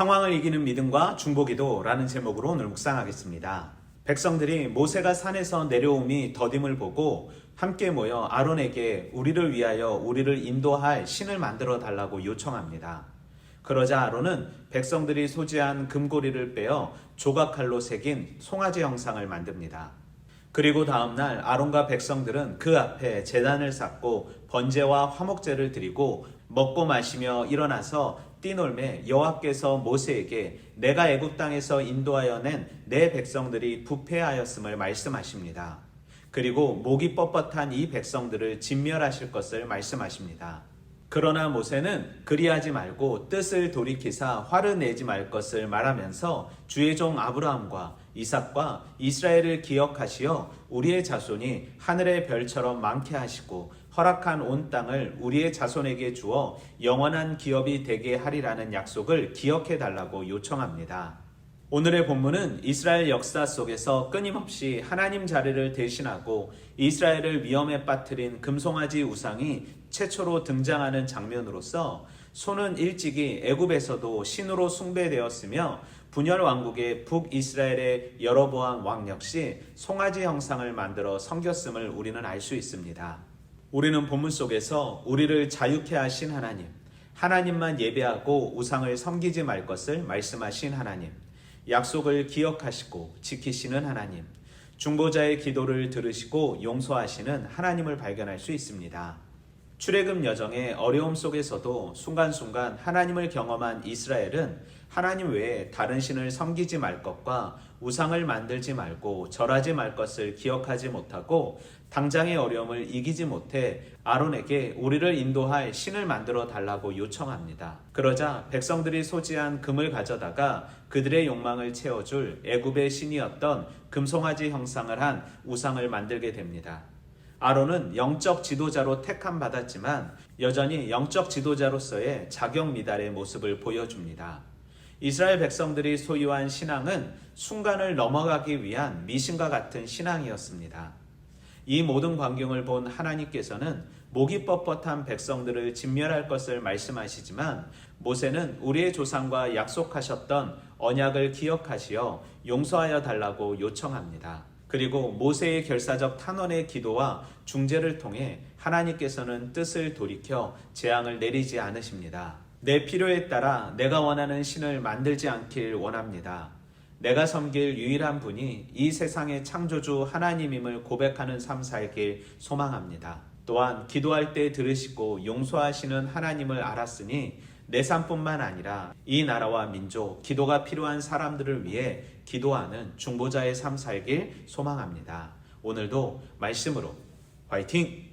상황을 이기는 믿음과 중보기도라는 제목으로 오늘 묵상하겠습니다. 백성들이 모세가 산에서 내려옴이 더딤을 보고 함께 모여 아론에게 우리를 위하여 우리를 인도할 신을 만들어 달라고 요청합니다. 그러자 아론은 백성들이 소지한 금고리를 빼어 조각칼로 새긴 송아지 형상을 만듭니다. 그리고 다음날 아론과 백성들은 그 앞에 제단을 쌓고 번제와 화목제를 드리고 먹고 마시며 일어나서 뛰놀매 여호와께서 모세에게 내가 애굽 땅에서 인도하여 낸 내 백성들이 부패하였음을 말씀하십니다. 그리고 목이 뻣뻣한 이 백성들을 진멸하실 것을 말씀하십니다. 그러나 모세는 그리하지 말고 뜻을 돌이키사 화를 내지 말 것을 말하면서 주의 종 아브라함과 이삭과 이스라엘을 기억하시어 우리의 자손이 하늘의 별처럼 많게 하시고 허락한 온 땅을 우리의 자손에게 주어 영원한 기업이 되게 하리라는 약속을 기억해 달라고 요청합니다. 오늘의 본문은 이스라엘 역사 속에서 끊임없이 하나님 자리를 대신하고 이스라엘을 위험에 빠뜨린 금송아지 우상이 최초로 등장하는 장면으로서 소는 일찍이 애굽에서도 신으로 숭배되었으며 분열 왕국의 북이스라엘의 여로보암 왕 역시 송아지 형상을 만들어 섬겼음을 우리는 알 수 있습니다. 우리는 본문 속에서 우리를 자유케 하신 하나님, 하나님만 예배하고 우상을 섬기지 말 것을 말씀하신 하나님, 약속을 기억하시고 지키시는 하나님, 중보자의 기도를 들으시고 용서하시는 하나님을 발견할 수 있습니다. 출애굽 여정의 어려움 속에서도 순간순간 하나님을 경험한 이스라엘은 하나님 외에 다른 신을 섬기지 말 것과 우상을 만들지 말고 절하지 말 것을 기억하지 못하고 당장의 어려움을 이기지 못해 아론에게 우리를 인도할 신을 만들어 달라고 요청합니다. 그러자 백성들이 소지한 금을 가져다가 그들의 욕망을 채워줄 애굽의 신이었던 금송아지 형상을 한 우상을 만들게 됩니다. 아론은 영적 지도자로 택함 받았지만 여전히 영적 지도자로서의 자격 미달의 모습을 보여줍니다. 이스라엘 백성들이 소유한 신앙은 순간을 넘어가기 위한 미신과 같은 신앙이었습니다. 이 모든 광경을 본 하나님께서는 목이 뻣뻣한 백성들을 진멸할 것을 말씀하시지만 모세는 우리의 조상과 약속하셨던 언약을 기억하시어 용서하여 달라고 요청합니다. 그리고 모세의 결사적 탄원의 기도와 중재를 통해 하나님께서는 뜻을 돌이켜 재앙을 내리지 않으십니다. 내 필요에 따라 내가 원하는 신을 만들지 않길 원합니다. 내가 섬길 유일한 분이 이 세상의 창조주 하나님임을 고백하는 삶 살길 소망합니다. 또한 기도할 때 들으시고 용서하시는 하나님을 알았으니 내 삶뿐만 아니라 이 나라와 민족, 기도가 필요한 사람들을 위해 기도하는 중보자의 삶 살길 소망합니다. 오늘도 말씀으로 화이팅!